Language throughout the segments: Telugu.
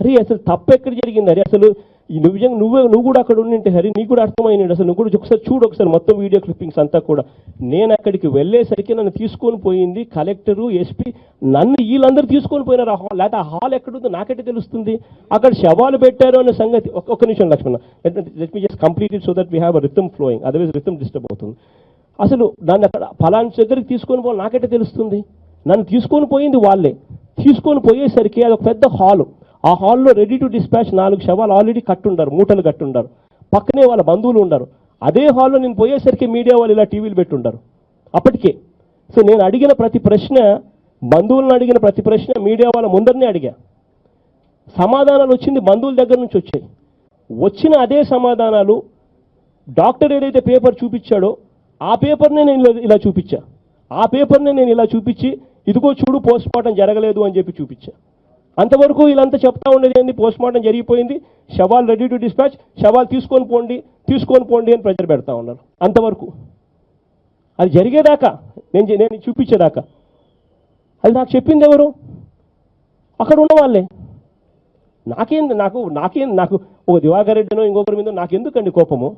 హరి అసలు తప్పు ఎక్కడ జరిగింది హరి? అసలు ఈ నువ్వు నిజంగా నువ్వే నువ్వు కూడా అక్కడ ఉండింటే హరి నీకు కూడా అర్థమైంది అసలు నువ్వు కూడా ఒకసారి చూడు ఒకసారి మొత్తం వీడియో క్లిప్పింగ్స్ అంతా కూడా. నేను అక్కడికి వెళ్ళేసరికి నన్ను తీసుకొని పోయింది కలెక్టరు ఎస్పీ. నన్ను వీళ్ళందరూ తీసుకొని పోయినారు ఆ హాల్. లేకపోతే ఆ హాల్ ఎక్కడుందో నాకైతే తెలుస్తుంది. అక్కడ శవాలు పెట్టారు అనే సంగతి. ఒక ఒక్క నిమిషం Lakshmana. Let me just complete it so that we have rhythm flowing otherwise rhythm disturb అవుతుంది. అసలు నన్ను అక్కడ ఫలానా దగ్గరికి తీసుకొని పోవాలి నాకైతే తెలుస్తుంది. నన్ను తీసుకొని పోయింది వాళ్ళే. తీసుకొని పోయేసరికి అది ఒక పెద్ద హాలు. ఆ హాల్లో రెడీ టు డిస్పాచ్ నాలుగు శవాలు ఆల్రెడీ కట్టుండారు మూటలు కట్టుండారు. పక్కనే వాళ్ళ బంధువులు ఉండరు. అదే హాల్లో నేను పోయేసరికి మీడియా వాళ్ళు ఇలా టీవీలు పెట్టుండారు. అప్పటికే. సో నేను అడిగిన ప్రతి ప్రశ్న బంధువులను అడిగిన ప్రతి ప్రశ్న మీడియా వాళ్ళ ముందరనే అడిగా. సమాధానాలు వచ్చింది బంధువుల దగ్గర నుంచి వచ్చాయి. వచ్చిన అదే సమాధానాలు డాక్టర్ ఏదైతే పేపర్ చూపించాడో ఆ పేపర్నే నేను ఇలా- ఇలా చూపించా. ఆ పేపర్నే నేను ఇలా చూపించి ఇదిగో చూడు పోస్ట్ మార్టం జరగలేదు అని చెప్పి చూపించా. అంతవరకు వీళ్ళంతా చెప్తా ఉండేది ఏంది? పోస్ట్ మార్టం జరిగిపోయింది. శవాలు రెడీ టు డిస్పాచ్ శవాలు తీసుకొని పోండి తీసుకొని పోండి అని ప్రెజర్ పెడతా ఉన్నారు. అంతవరకు. అది జరిగేదాకా నేను నేను చూపించేదాకా. అది నాకు చెప్పింది ఎవరు? అక్కడ ఉన్న వాళ్ళే. నాకేం నాకు నాకేం నాకు ఒక దివాకర్ రెడ్డినో ఇంకొకరి మీద నాకెందుకండి కోపము?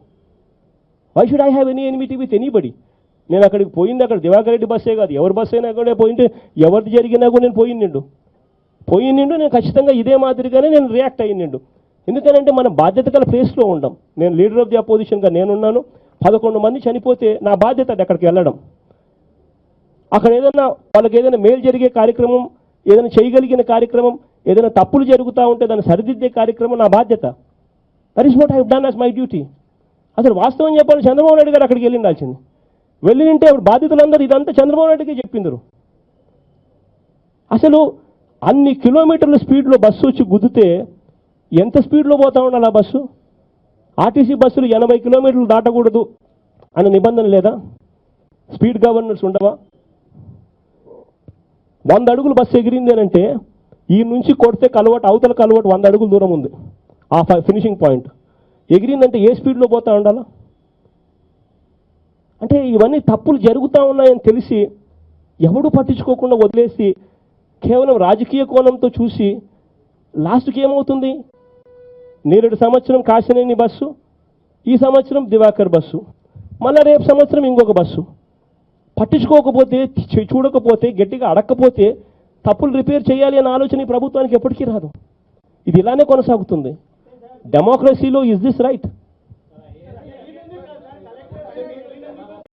Why should I have any enmity with anybody నేను అక్కడికి పోయింది అక్కడ దివాకర్ రెడ్డి బస్సే కాదు. ఎవరి బస్ అయినా కూడా పోయింటే ఎవరిది జరిగినా కూడా నేను పోయింది పోయిండు నిండు నేను ఖచ్చితంగా ఇదే మాదిరిగానే నేను రియాక్ట్ అయ్యి నిండు. ఎందుకనంటే మన బాధ్యత గల ప్లేస్లో ఉండం. నేను లీడర్ ఆఫ్ ది అపోజిషన్గా నేనున్నాను. పదకొండు మంది చనిపోతే నా బాధ్యత అది అక్కడికి వెళ్ళడం. అక్కడ ఏదైనా వాళ్ళకి ఏదైనా మేలు జరిగే కార్యక్రమం ఏదైనా చేయగలిగిన కార్యక్రమం ఏదైనా తప్పులు జరుగుతూ ఉంటే దాన్ని సరిదిద్దే కార్యక్రమం నా బాధ్యత. That is what I done as my duty అసలు వాస్తవం చెప్పాలి చంద్రబాబు నాయుడు గారు అక్కడికి వెళ్ళిండాల్సింది. వెళ్ళి ఉంటే అప్పుడు బాధితులందరూ ఇదంతా చంద్రబాబు నాయుడుకే చెప్పిందరు. అసలు అన్ని కిలోమీటర్ల స్పీడ్లో బస్సు వచ్చి గుద్దితే ఎంత స్పీడ్లో పోతా ఉండాలి ఆ బస్సు? ఆర్టీసీ బస్సులు ఎనభై కిలోమీటర్లు దాటకూడదు అనే నిబంధన లేదా? స్పీడ్ గవర్నర్స్ ఉండవా? వంద అడుగులు బస్సు ఎగిరింది అంటే ఈ నుంచి కొడితే కలవట్ అవతల కలవట్ వంద అడుగులు దూరం ఉంది. ఆ ఫినిషింగ్ పాయింట్ ఎగిరిందంటే ఏ స్పీడ్లో పోతా ఉండాలా? అంటే ఇవన్నీ తప్పులు జరుగుతూ ఉన్నాయని తెలిసి ఎవడు పట్టించుకోకుండా వదిలేసి కేవలం రాజకీయ కోణంతో చూసి లాస్ట్కి ఏమవుతుంది? నేరేడు సంవత్సరం కాశినేని బస్సు ఈ సంవత్సరం దివాకర్ బస్సు మళ్ళీ రేపు సంవత్సరం ఇంకొక బస్సు. పట్టించుకోకపోతే చూడకపోతే గట్టిగా అడక్కపోతే తప్పులు రిపేర్ చేయాలి అనే ఆలోచన ఈ ప్రభుత్వానికి ఎప్పటికీ రాదు. ఇది ఇలానే కొనసాగుతుంది. డెమోక్రసీలో ఇస్ దిస్ రైట్